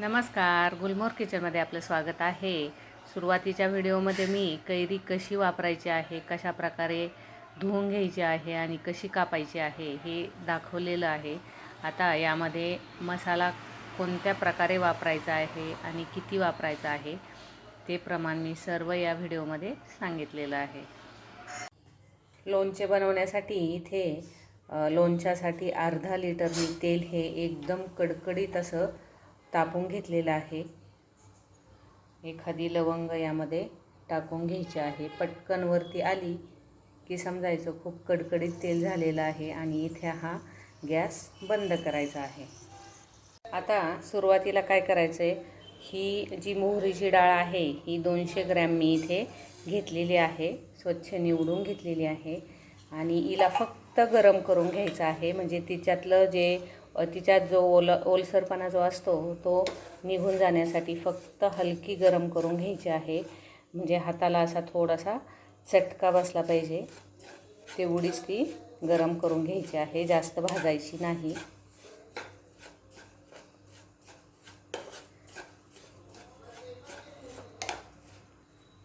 नमस्कार गुलमोर किचनमध्ये आपलं स्वागत आहे. सुरुवातीच्या व्हिडिओमध्ये मी कैरी कशी वापरायची आहे कशा प्रकारे धुवून घ्यायची आहे आणि कशी कापायची आहे हे दाखवलेलं आहे. आता यामध्ये मसाला कोणत्या प्रकारे वापरायचा आहे आणि किती वापरायचा आहे ते प्रमाण मी सर्व या व्हिडिओमध्ये सांगितलेलं आहे. लोणचे बनवण्यासाठी इथे लोणच्यासाठी अर्धा लिटर मी तेल हे एकदम कडकडीत असं तापून घेतलेलं आहे. एखादी लवंग यामध्ये टाकून घ्यायची आहे. पटकन वरती आली की समजायचं खूप कडकडीत तेल झालेलं आहे आणि इथे हा गॅस बंद करायचा आहे. आता सुरुवातीला काय करायचं आहे ही जी मोहरीची डाळ आहे ही दोनशे ग्रॅम मी इथे घेतलेली आहे. स्वच्छ निवडून घेतलेली आहे. आणि हिला फक्त गरम करून घ्यायचं आहे. म्हणजे तिच्यातलं जे तिच्यात जो ओल ओलसरपणा जो असतो तो निघून जाण्यासाठी फक्त हलकी गरम करून घ्यायची आहे. म्हणजे हाताला असा थोडासा चटका बसला पाहिजे. तेवढीच ती गरम करून घ्यायची आहे. जास्त भाजायची नाही.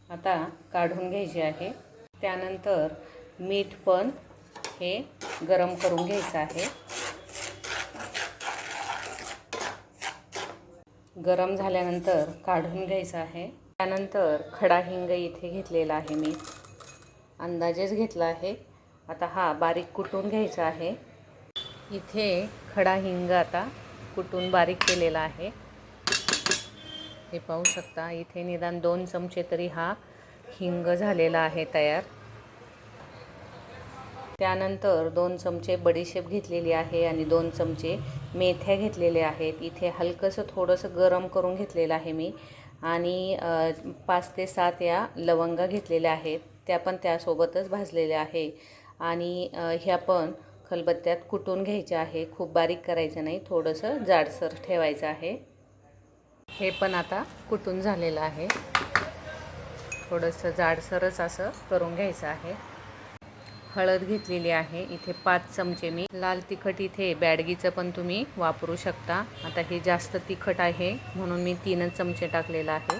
आता काढून घ्यायची आहे. त्यानंतर मीठ पण हे गरम करून घ्यायचं आहे. गरम झाल्यानंतर काढून घ्यायचं आहे. त्यानंतर खडा हिंग इथे घेतलेला आहे मी. अंदाजेच घेतला आहे. आता हा बारीक कुटून घ्यायचा आहे. इथे खडा हिंग आता कुटून बारीक केलेला आहे. हे पाहू शकता इथे निदान दोन चमचे तरी हा हिंग झालेला आहे तयार. त्यानंतर दोन चमचे बडीशेप घेतलेली आहे आणि दोन चमचे मेथ्या घेतलेल्या आहेत. इथे हलकंसं थोडंसं गरम करून घेतलेलं आहे मी. आणि पाच ते सात या लवंगा घेतलेल्या आहेत. त्या पण त्यासोबतच भाजलेल्या आहे. आणि ह्या पण खलबत्त्यात कुटून घ्यायच्या आहे. खूप बारीक करायचं नाही. थोडंसं जाडसर ठेवायचं आहे. हे पण आता कुटून झालेलं आहे. थोडंसं जाडसरच असं करून घ्यायचं आहे. हळद घेतलेली आहे. इथे पाच चमचे मी. लाल तिखट इथे बॅडगीचं पण तुम्ही वापरू शकता. आता हे जास्त तिखट आहे म्हणून मी तीनच चमचे टाकलेलं आहे.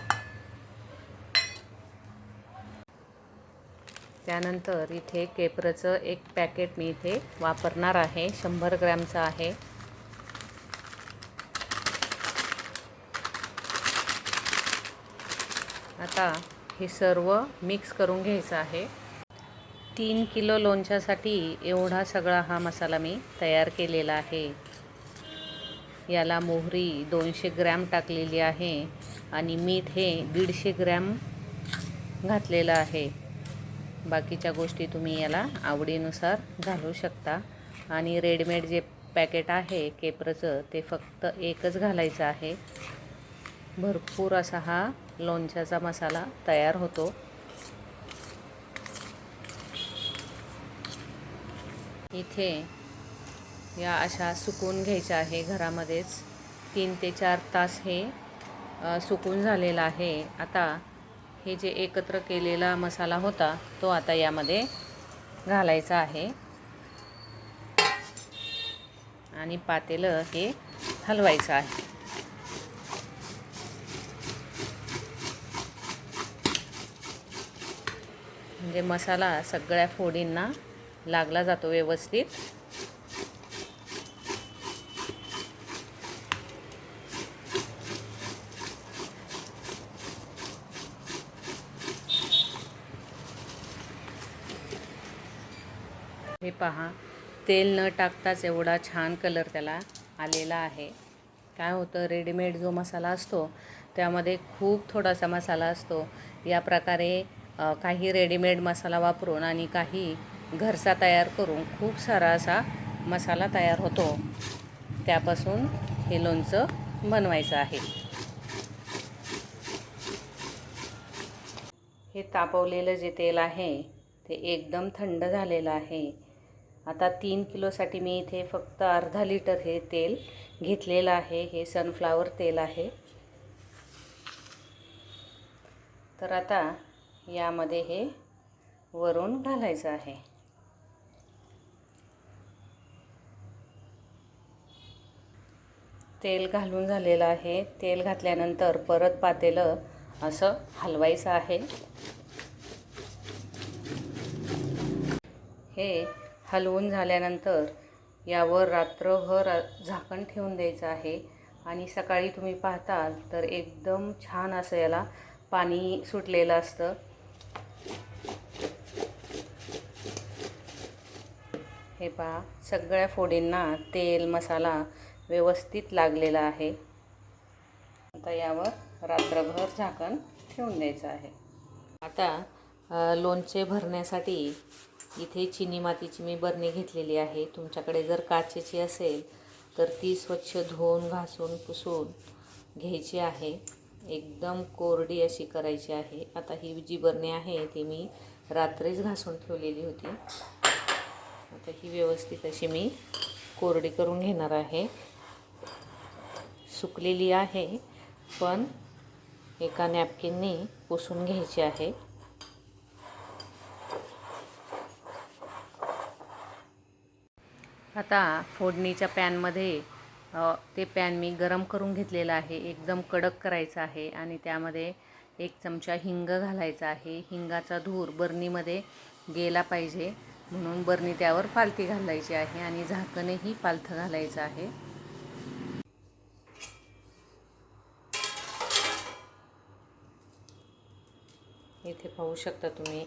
त्यानंतर इथे केपरचं एक पॅकेट मी इथे वापरणार आहे. शंभर ग्रॅमचं आहे. आता हे सर्व मिक्स करून घ्यायचं आहे. तीन किलो लोणच्यासाठी एवढा सगळा हा मसाला मी तयार केलेला आहे. याला मोहरी दोनशे ग्रॅम टाकलेली आहे आणि मीठ हे दीडशे ग्रॅम घातलेलं आहे. बाकीच्या गोष्टी तुम्ही याला आवडीनुसार घालू शकता. आणि रेडीमेड जे पॅकेट आहे केपरचं ते फक्त एकच घालायचं आहे. भरपूर असा हा लोणच्याचा मसाला तयार होतो. इथे या अशा सुकून घ्यायच्या आहे घरामध्येच. तीन ते चार तास हे सुकून झालेलं आहे. आता हे जे एकत्र केलेला मसाला होता तो आता यामध्ये घालायचा आहे. आणि पातेलं हे हलवायचं आहे. म्हणजे मसाला सगळ्या फोडींना लागला जातो व्यवस्थित. हे पहा तेल न टाकताच एवढा छान कलर त्याला आलेला आहे. काय होतं रेडीमेड जो मसाला असतो त्यामध्ये खूप थोडासा मसाला असतो. या प्रकारे काही रेडीमेड मसाला वापरून आणि काही घरचा तयार करून खूप सारा असा मसाला तयार होतो. त्यापासून हे लोणचं बनवायचं आहे. हे तापवलेलं जे तेल आहे ते एकदम थंड झालेलं आहे. आता तीन किलोसाठी मी इथे फक्त अर्धा लिटर हे तेल घेतलेलं आहे. हे सनफ्लावर तेल आहे. तर आता यामध्ये हे वरून घालायचं आहे. तेल घालून झालेलं आहे. तेल घातल्यानंतर परत पातेलं असं हलवायचं आहे. हे हलवून झाल्यानंतर यावर रात्रभर झाकण ठेवून द्यायचं आहे. आणि सकाळी तुम्ही पाहताल तर एकदम छान असं याला पाणी सुटलेलं असतं. हे पहा सगळ्या फोडींना तेल मसाला व्यवस्थित लागलेला आहे. आता यावर रात्रभर झाकण ठेवून द्यायचं आहे. आता लोणचे भरण्यासाठी इथे चिनी मातीची मी बरणी घेतलेली आहे. तुमच्याकडे जर काचेची असेल तर ती स्वच्छ धुवून घासून पुसून घ्यायची आहे. एकदम कोरडी अशी करायची आहे. आता ही जी बरणी आहे ती मी रात्रीच घासून ठेवलेली होती. आता ही व्यवस्थित अशी मी कोरडी करून घेणार आहे. सुकलेली आहे पण एका नॅपकिनने पुसून घ्यायची आहे. आता फोडणीच्या पॅनमध्ये ते पॅन मी गरम करून घेतलेलं आहे. एकदम कडक करायचं आहे आणि त्यामध्ये एक चमचा हिंग घालायचा आहे. हिंगाचा धूर बरणीमध्ये गेला पाहिजे म्हणून बरणी त्यावर पालथी घालायची आहे आणि झाकणही पालथं घालायचं आहे. पाहू शकता तुम्ही.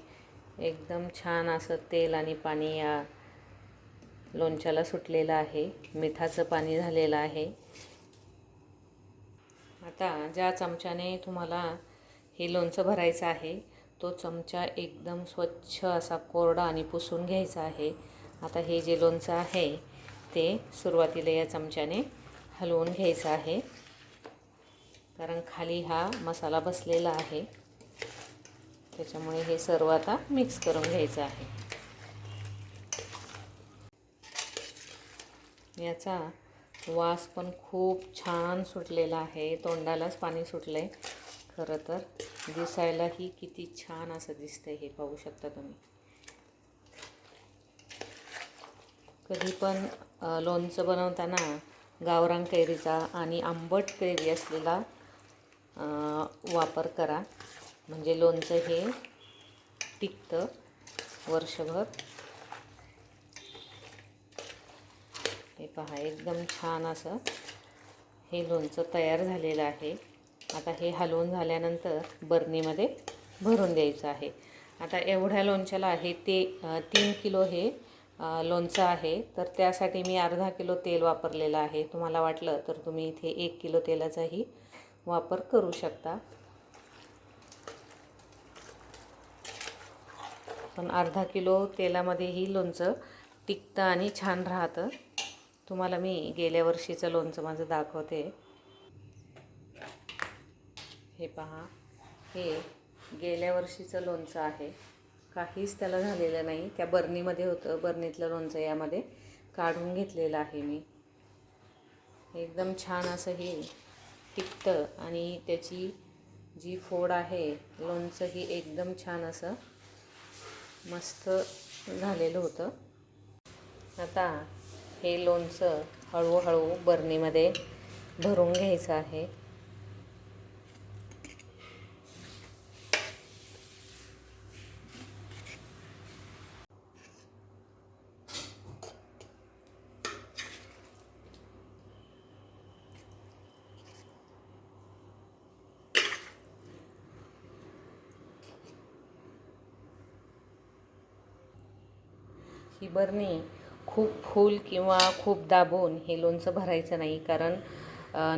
एकदम छान असं तेल आणि पाणी या लोणच्याला सुटलेलं आहे. मिठाचं पाणी झालेलं आहे. आता ज्या चमच्याने तुम्हाला हे लोणचं भरायचं आहे तो चमचा एकदम स्वच्छ असा कोरडा आणि पुसून घ्यायचा आहे. आता हे जे लोणचं आहे ते सुरुवातीला या चमच्याने हलवून घ्यायचं आहे. कारण खाली हा मसाला बसलेला आहे. त्याच्यामुळे हे सर्व आता मिक्स करून घ्यायचं आहे. याचा वास पण खूप छान सुटलेला आहे. तोंडालाच पाणी सुटलं आहे खरं तर दिसायलाही किती छान असं दिसतंय हे पाहू शकता तुम्ही. कधी पण लोणचं बनवताना गावरान कैरीचा आणि आंबट कैरी असलेला वापर करा. म्हणजे लोणचं हे टिकतं वर्षभर. हे पहा एकदम छान असं हे लोणचं तयार झालेलं आहे. आता हे हलवून झाल्यानंतर बरणीमध्ये भरून द्यायचं आहे. आता एवढ्या लोणच्याला आहे ते तीन किलो हे लोणचं आहे. तर त्यासाठी मी अर्धा किलो तेल वापरलेलं आहे. तुम्हाला वाटलं तर तुम्ही इथे एक किलो तेलाचाही वापर करू शकता. पण अर्धा किलो तेलामध्येही लोणचं टिकतं आणि छान राहतं. तुम्हाला मी गेल्या वर्षीचं लोणचं माझं दाखवते. हे पहा. हे गेल्या वर्षीचं लोणचं आहे. काहीच त्याला झालेलं नाही. त्या बरणीमध्ये होतं. बरणीतलं लोणचं यामध्ये काढून घेतलेलं आहे मी. एकदम छान असं हे टिकतं आणि त्याची जी फोड आहे लोणचं ही एकदम छान असं मस्त झालेलं होतं. आता हे लोणचं हळूहळू बरणीमध्ये भरून घ्यायचं आहे. ही बरणी खूप फूल किंवा खूप दाबून हे लोणचं भरायचं नाही कारण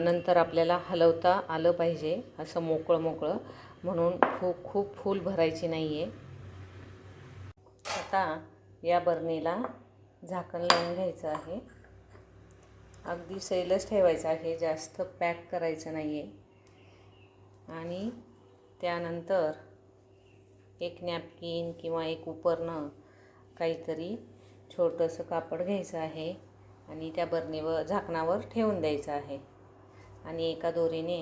नंतर आपल्याला हलवता आलं पाहिजे असं मोकळं मोकळं. म्हणून खूप खूप फूल भरायची नाही आहे आता या बरणीला झाकण लावून घ्यायचं आहे. अगदी सैलच ठेवायचं आहे जास्त पॅक करायचं नाही आहे आणि त्यानंतर एक नॅपकिन किंवा एक उपरणं काहीतरी छोटंसं कापड घ्यायचं आहे आणि त्या बरणीवर झाकणावर ठेवून द्यायचं आहे. आणि एका दोरीने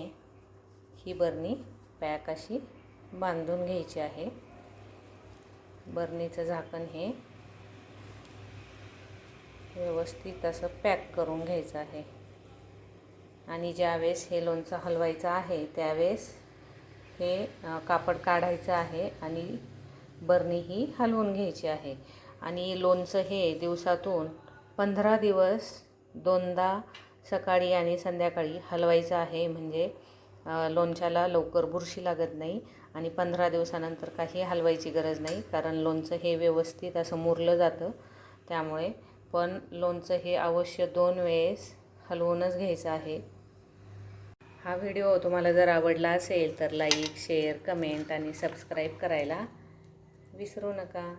ही बरणी पॅक अशी बांधून घ्यायची आहे. बरणीचं झाकण हे व्यवस्थित असं पॅक करून घ्यायचं आहे. आणि ज्यावेळेस हे लोणचं हलवायचं आहे त्यावेळेस हे कापड काढायचं आहे आणि बरणी ही हलवून घ्यायची आहे. आणि लोणचं हे दिवसातून पंधरा दिवस दोनदा सकाळी आणि संध्याकाळी हलवायचं आहे. म्हणजे लोणच्याला लवकर बुरशी लागत नाही आणि पंधरा दिवसानंतर काही हलवायची गरज नाही. कारण लोणचं हे व्यवस्थित असं मुरलं जातं. त्यामुळे पण लोणचं हे अवश्य दोन वेळेस हलवूनच घ्यायचं आहे. हा व्हिडिओ तुम्हाला जर आवडला असेल तर लाईक शेअर कमेंट आणि सबस्क्राईब करायला विसरू नका.